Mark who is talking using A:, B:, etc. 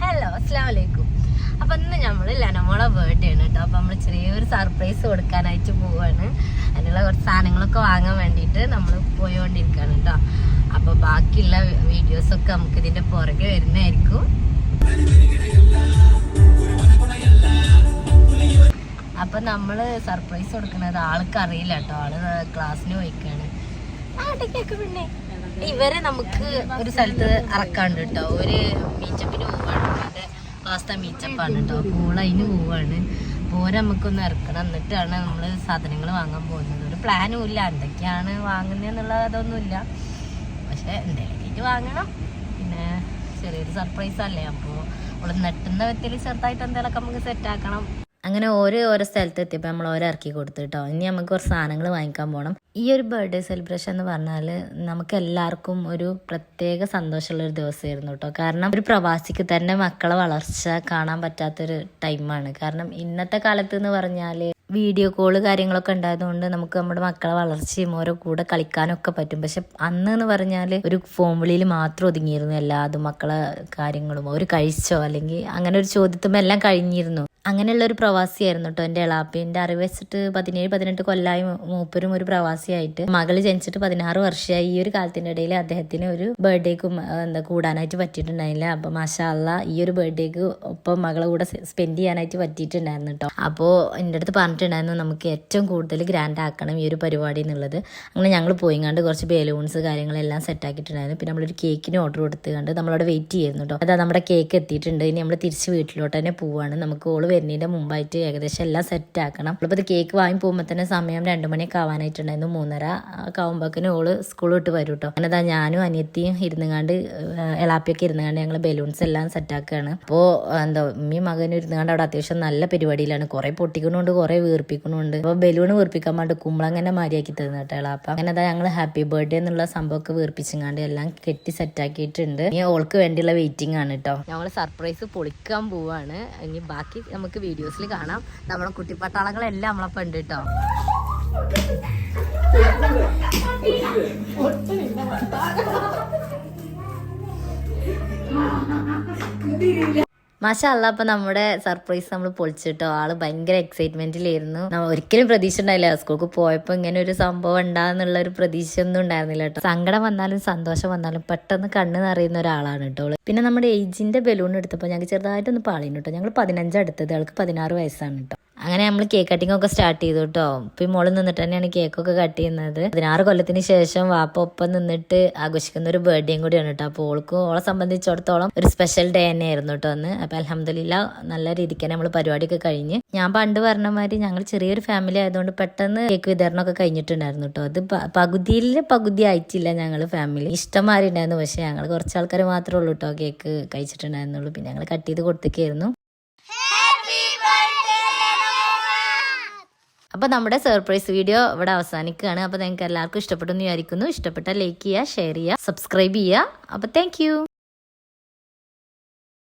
A: Hello അസ്ലാമലൈക്കും അപ്പൊ ഇന്ന് നമ്മൾ ലനമോളെ ബർത്ത്ഡേ ആണ് കേട്ടോ അപ്പൊ നമ്മൾ ചെറിയൊരു സർപ്രൈസ് കൊടുക്കാനായിട്ട് പോവാണ്. അതിനുള്ള കുറച്ച് സാധനങ്ങളൊക്കെ വാങ്ങാൻ വേണ്ടിയിട്ട് നമ്മൾ പോയോണ്ടിരിക്കാണ് കേട്ടോ അപ്പൊ ബാക്കിയുള്ള വീഡിയോസ് ഒക്കെ നമുക്ക് ഇതിന്റെ പുറകെ വരുന്നതായിരിക്കും. അപ്പൊ നമ്മൾ സർപ്രൈസ് കൊടുക്കുന്നത് ആൾക്ക് അറിയില്ല കേട്ടോ ആൾ ക്ലാസ്സിന് പോയിക്കാണ്. ഇവരെ നമുക്ക് ഒരു സ്ഥലത്ത് ഇറക്കാണ്ട് കേട്ടോ ഒരു മീച്ചപ്പിന് പോവാണ്. അതെ പാസ്ത മീച്ചപ്പാണ് കേട്ടോ അപ്പോൾ അതിന് പോവാണ്. പോരെ നമുക്കൊന്ന് ഇറക്കണം. എന്നിട്ടാണ് നമ്മൾ സാധനങ്ങൾ വാങ്ങാൻ പോകുന്നത്. ഒരു പ്ലാനും ഇല്ല. എന്തൊക്കെയാണ് വാങ്ങുന്നതെന്നുള്ള അതൊന്നുമില്ല പക്ഷെ എന്തെങ്കിലും വാങ്ങണം. പിന്നെ ചെറിയൊരു സർപ്രൈസ് അല്ലേ? അപ്പോൾ നമ്മൾ നെട്ടുന്ന വ്യക്തിയിൽ ചെറുതായിട്ട് എന്തെങ്കിലുമൊക്കെ നമുക്ക് സെറ്റ് ആക്കണം. അങ്ങനെ ഓരോ ഓരോ സ്ഥലത്ത് എത്തിയപ്പോൾ നമ്മൾ ഓരോ ഇറക്കി കൊടുത്തു കേട്ടോ ഇനി നമുക്ക് കുറച്ച് സാധനങ്ങൾ വാങ്ങിക്കാൻ പോകണം ഈ ഒരു ബർത്ത്ഡേ സെലിബ്രേഷൻ എന്ന് പറഞ്ഞാൽ നമുക്ക് എല്ലാവർക്കും ഒരു പ്രത്യേക സന്തോഷമുള്ള ഒരു ദിവസമായിരുന്നു കേട്ടോ കാരണം ഒരു പ്രവാസിക്ക് തന്നെ മക്കളെ വളർച്ച കാണാൻ പറ്റാത്തൊരു ടൈമാണ് കാരണം ഇന്നത്തെ കാലത്ത് എന്ന് പറഞ്ഞാൽ വീഡിയോ കോൾ കാര്യങ്ങളൊക്കെ ഉണ്ടായതുകൊണ്ട് നമുക്ക് നമ്മുടെ മക്കളെ വളർച്ചയും ഓരോ കൂടെ കളിക്കാനൊക്കെ പറ്റും. പക്ഷെ അന്ന് എന്ന് പറഞ്ഞാൽ ഒരു ഫോൺ വിളിയിൽ മാത്രം ഒതുങ്ങിയിരുന്നു എല്ലാതും മക്കളെ കാര്യങ്ങളും. ഒരു കഴിച്ചോ അല്ലെങ്കിൽ അങ്ങനെ ഒരു ചോദ്യത്തുമ്പോൾ എല്ലാം കഴിഞ്ഞിരുന്നു. അങ്ങനെയുള്ള ഒരു പ്രവാസിയായിരുന്നു കേട്ടോ എന്റെ എളാപ്പിന്റെ അറിവ് വെച്ചിട്ട് പതിനേഴ് പതിനെട്ട് കൊല്ലായി മൂപ്പരും ഒരു പ്രവാസിയായിട്ട്. മകൾ ജനിച്ചിട്ട് പതിനാറ് വർഷമായി. ഈ ഒരു കാലത്തിന്റെ ഇടയിൽ അദ്ദേഹത്തിന് ഒരു ബർത്ത്ഡേക്ക് എന്താ കൂടാനായിട്ട് പറ്റിയിട്ടുണ്ടായില്ല. അപ്പോൾ മാഷാല്ല ഈ ഒരു ബർത്ത്ഡേക്ക് ഒപ്പം മകളെ കൂടെ സ്പെൻഡ് ചെയ്യാനായിട്ട് പറ്റിയിട്ടുണ്ടായിരുന്നു കേട്ടോ അപ്പോൾ എന്റെ അടുത്ത് പറഞ്ഞിട്ടുണ്ടായിരുന്നു നമുക്ക് ഏറ്റവും കൂടുതൽ ഗ്രാൻഡ് ആക്കണം ഈ ഒരു പരിപാടി എന്നുള്ളത്. അങ്ങനെ ഞങ്ങൾ പോയിങ്ങാണ്ട് കുറച്ച് ബലൂൺസ് കാര്യങ്ങളെല്ലാം സെറ്റ് ആക്കിയിട്ടുണ്ടായിരുന്നു. പിന്നെ നമ്മളൊരു കേക്കിന് ഓർഡർ കൊടുത്ത് കണ്ട് നമ്മളവിടെ വെയിറ്റ് ചെയ്യുന്നു കേട്ടോ അതാ നമ്മുടെ കേക്ക് എത്തിയിട്ടുണ്ട്. ഇനി നമ്മൾ തിരിച്ച് വീട്ടിലോട്ട് തന്നെ പോവാണ്. നമുക്ക് ഓൾ വരുന്നതിന്റെ മുമ്പായിട്ട് ഏകദേശം എല്ലാം സെറ്റ് ആക്കണം. അപ്പോൾ ഇത് കേക്ക് വാങ്ങി പോകുമ്പോൾ തന്നെ സമയം രണ്ട് മണിയൊക്കെ ആവാനായിട്ടുണ്ടായിരുന്നു മൂന്നര. ഒക്കെ ആകുമ്പോഴേക്കിനും ഓൾ സ്കൂൾ വിട്ട് വരും കേട്ടോ. അങ്ങനെ ഞാനും അനിയത്തിയും ഇരുന്നുകാണ്ട് എളാപ്പിയൊക്കെ ഇരുന്നുകാണ്ട് ഞങ്ങൾ ബലൂൺസ് എല്ലാം സെറ്റാക്കുകയാണ് അപ്പോൾ എന്താ ഉമ്മയും മകനും ഇരുന്നുകാണ്ട് അവിടെ അത്യാവശ്യം നല്ല പരിപാടിയിലാണ്. കുറേ പൊട്ടിക്കണുണ്ട് കുറേ വീർപ്പിക്കണുണ്ട്. അപ്പോൾ ബലൂൺ വീർപ്പിക്കാൻ വേണ്ടി കുമ്പളങ്ങനെ മാരിയാക്കി തരുന്ന കേട്ടോ എളാപ്പ. അങ്ങനെ ഞങ്ങൾ ഹാപ്പി ബർത്ത്ഡേ എന്നുള്ള സംഭവമൊക്കെ വീർപ്പിച്ചങ്ങാണ്ട് എല്ലാം കെട്ടി സെറ്റാക്കിയിട്ടുണ്ട് ഇനി ഓൾക്ക് വേണ്ടിയുള്ള വെയിറ്റിംഗ് ആണ് കേട്ടോ. ഞങ്ങൾ സർപ്രൈസ് പൊളിക്കാൻ പോവാണ്. ഇനി ബാക്കി നമുക്ക് വീഡിയോസിൽ കാണാം. നമ്മളെ കുട്ടിപ്പട്ടാളങ്ങളെല്ലാം നമ്മളെ ഉണ്ട് കേട്ടോ മാഷല്ല അപ്പൊ നമ്മുടെ സർപ്രൈസ് നമ്മൾ പൊളിച്ചിട്ടോ? ആൾ ഭയങ്കര എക്സൈറ്റ്മെന്റിലായിരുന്നു ഒരിക്കലും പ്രതീക്ഷ ഉണ്ടായില്ല സ്കൂൾക്ക് പോയപ്പോ ഇങ്ങനെ ഒരു സംഭവം ഉണ്ടാകുന്നുള്ള ഒരു പ്രതീക്ഷ ഒന്നും ഉണ്ടായിരുന്നില്ല കേട്ടോ. സങ്കടം വന്നാലും സന്തോഷം വന്നാലും പെട്ടെന്ന് കണ്ണ് നിറയുന്ന ഒരാളാണ് കേട്ടോ പിന്നെ നമ്മുടെ ഏജിന്റെ ബലൂൺ എടുത്തപ്പോൾ ഞങ്ങൾക്ക് ചെറുതായിട്ടൊന്ന് പാളിന്നു കേട്ടോ. ഞങ്ങൾ പതിനഞ്ച് എടുത്തത് ആൾക്ക് പതിനാറ് വയസ്സാണ് കേട്ടോ. അങ്ങനെ നമ്മൾ കേക്ക് കട്ടിംഗ് ഒക്കെ സ്റ്റാർട്ട് ചെയ്തു കേട്ടോ ഇപ്പം മോളിൽ നിന്നിട്ട് തന്നെയാണ് കേക്കൊക്കെ കട്ട് ചെയ്യുന്നത്. പതിനാറ് കൊല്ലത്തിന് ശേഷം വാപ്പ ഒപ്പം നിന്നിട്ട് ആഘോഷിക്കുന്ന ഒരു ബർത്ത്ഡേയും കൂടിയാണ് കേട്ടോ അപ്പോൾ ഓൾക്കും ഓളെ സംബന്ധിച്ചിടത്തോളം ഒരു സ്പെഷ്യൽ ഡേ തന്നെ ആയിരുന്നു കേട്ടോ അന്ന്. അപ്പം അലഹമ്മദില്ല നല്ല രീതിക്ക് നമ്മൾ പരിപാടിയൊക്കെ കഴിഞ്ഞ്. ഞാൻ പണ്ട് പറഞ്ഞ മാതിരി ഞങ്ങൾ ചെറിയൊരു ഫാമിലി ആയതുകൊണ്ട് പെട്ടെന്ന് കേക്ക് വിതരണമൊക്കെ കഴിഞ്ഞിട്ടുണ്ടായിരുന്നു കേട്ടോ അത് പകുതിയിൽ പകുതി ആയിട്ടില്ല ഞങ്ങൾ ഫാമിലി ഇഷ്ടംമാരി ഉണ്ടായിരുന്നു. പക്ഷേ ഞങ്ങൾ കുറച്ച് ആൾക്കാർ മാത്രമേ ഉള്ളൂ കേട്ടോ കേക്ക് കഴിച്ചിട്ടുണ്ടായിരുന്നുള്ളൂ. പിന്നെ ഞങ്ങൾ കട്ട് ചെയ്ത് കൊടുത്തേക്കായിരുന്നു അപ്പോൾ നമ്മുടെ സർപ്രൈസ് വീഡിയോ ഇവിടെ അവസാനിക്കുകയാണ്. അപ്പോൾ നിങ്ങൾക്ക് എല്ലാവർക്കും ഇഷ്ടപ്പെട്ടു എന്ന് വിചാരിക്കുന്നു. ഇഷ്ടപ്പെട്ട ലൈക്ക് ചെയ്യുക ഷെയർ ചെയ്യുക സബ്സ്ക്രൈബ് ചെയ്യുക. അപ്പോൾ താങ്ക്